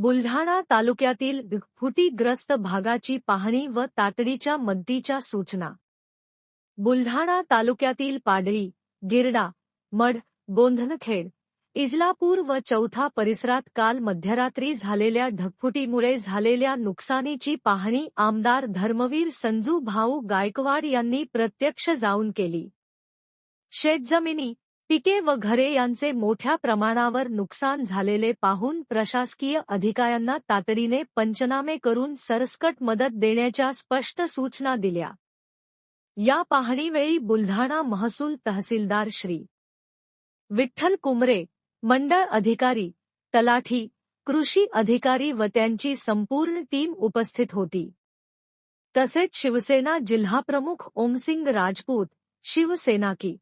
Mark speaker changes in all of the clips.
Speaker 1: बुलढाणा तालुक्यातील फुटीग्रस्त भागाची पाहणी व तातडीच्या मदतीच्या सूचना. बुलढाणा तालुक्यातील पाडळी गिरडा मढ गोंधनखेड इजलापूर व चौथा परिसरात काल मध्यरात्री झालेल्या ढगफुटीमुळे झालेल्या नुकसानीची पाहणी आमदार धर्मवीर संजू भाऊ गायकवाड यांनी प्रत्यक्ष जाऊन केली. शेतजमिनी पिके व घरे यांचे मोठ्या प्रमाणावर नुकसान झालेले पाहून प्रशासकीय अधिकाऱ्यांना तातडीने पंचनामे करून सरसकट मदत देण्याच्या स्पष्ट सूचना दिल्या. या पाहणीवेळी बुलढाणा महसूल तहसीलदार श्री. विठ्ठल कुमरे मंडळ अधिकारी तलाठी कृषी अधिकारी व त्यांची संपूर्ण टीम उपस्थित होती. तसेच शिवसेना जिल्हाप्रमुख ओमसिंग राजपूत शिवसेना की.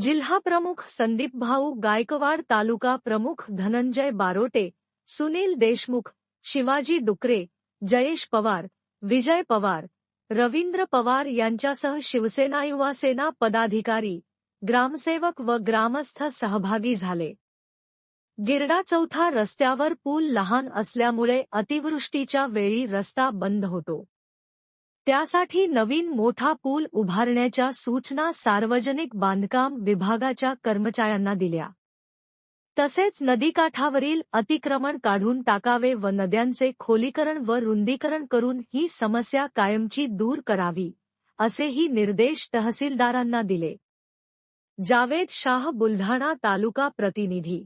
Speaker 1: जिल्हाप्रमुख संदीप भाऊ गायकवाड तालुका प्रमुख धनंजय बारोटे सुनील देशमुख शिवाजी डुकरे जयेश पवार विजय पवार रवींद्र पवार यांच्यासह शिवसेना युवासेना पदाधिकारी ग्रामसेवक व ग्रामस्थ सहभागी झाले. गिरडा चौथा रस्त्यावर पूल लहान असल्यामुळे अतिवृष्टीच्या वेळी रस्ता बंद होतो. त्यासाठी नवीन मोठा पूल उभारण्याच्या सूचना सार्वजनिक बांधकाम विभागाच्या कर्मचाऱ्यांना दिल्या. तसेच नदीकाठावरील अतिक्रमण काढून टाकावे व नद्यांचे खोलीकरण व रुंदीकरण करून ही समस्या कायमची दूर करावी असेही निर्देश तहसीलदारांना दिले. जावेद शाह बुलढाणा तालुका प्रतिनिधी